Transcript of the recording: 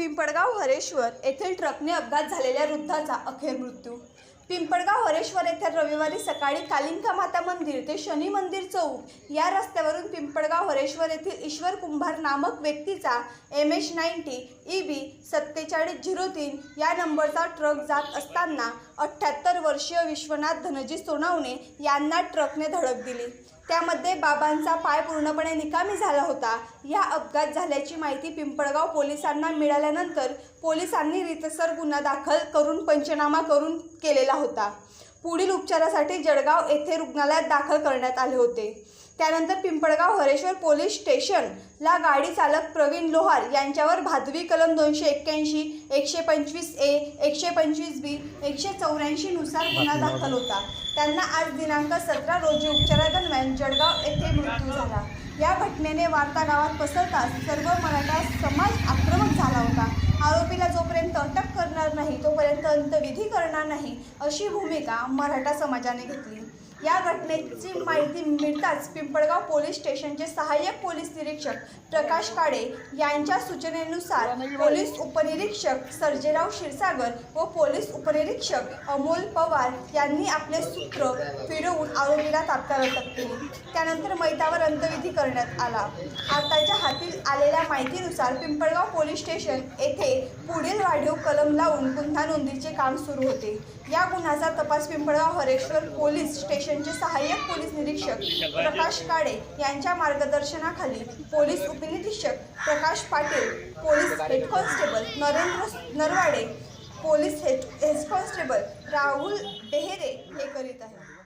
पिंपळगाव हरेश्वर येथील ट्रकने अपघात झालेल्या वृद्धाचा अखेर मृत्यू. पिंपळगाव हरेश्वर येथे रविवारी सकाळी कालिंका माता मंदिर ते शनी मंदिर चौक या रस्त्यावरून पिंपळगाव हरेश्वर येथील ईश्वर कुंभार नामक व्यक्तीचा M H ninety E B सत्तेचाळीस झिरो तीन या नंबरचा ट्रक जात असताना अठ्ठ्याहत्तर वर्षीय विश्वनाथ धनजी सोनावणे यांना ट्रकने धडक दिली. त्यामध्ये बाबांचा पाय पूर्णपणे निकामी झाला होता. या अपघात झाल्याची माहिती पिंपळगाव पोलिसांना मिळाल्यानंतर पोलिसांनी रितसर गुन्हा दाखल करून पंचनामा करून केलेला होता. पुढील उपचारासाठी जळगाव येथे रुग्णालयात दाखल करण्यात आले होते. त्यानंतर पिंपळगाव हरेश्वर पोलीस स्टेशनला गाडी चालक प्रवीण लोहार यांच्यावर भादवी कलम दोनशे एक्क्याऐंशी एकशे पंचवीस ए एकशे पंचवीस बी एकशे चौऱ्याऐंशी नुसार गुन्हा दाखल होता. त्यांना आज दिनांक सतरा रोजी उपचारादरम्यान जळगाव येथे मृत्यू झाला. या घटनेने वार्ता गावात पसरताच सर्व मराठा समाज आक्रमक झाला होता आरोपीला जोपर्यंत अटक करणार नाही तोपर्यंत अंतविधी करणार नाही अशी भूमिका मराठा समाजाने घेतली. या घटनेची माहिती मिळताच पिंपळगाव पोलीस स्टेशनचे सहाय्यक पोलीस निरीक्षक प्रकाश काळे यांच्या सूचनेनुसार पोलीस उपनिरीक्षक सर्जेराव क्षीरसागर व पोलीस उपनिरीक्षक अमोल पवार यांनी आपले सूत्र फिरवून आरोपीला तात्काळ अटक केली. त्यानंतर मैदावर अंतविधी करण्यात आला. आताच्या हाती आलेल्या माहितीनुसार पिंपळगाव पोलीस स्टेशन येथे पुढील वाढीव कलम लावून गुन्हा नोंदीचे काम सुरू होते. या गुन्ह्याचा तपास पिंपळगाव हरेश्वर पोलीस स्टेशनचे सहाय्यक पोलीस निरीक्षक प्रकाश काळे यांच्या मार्गदर्शनाखाली पोलीस उपनिरीक्षक Prakash Patil police head constable Narendra Narwade police head head constable Rahul Behere हे करीत आहेत.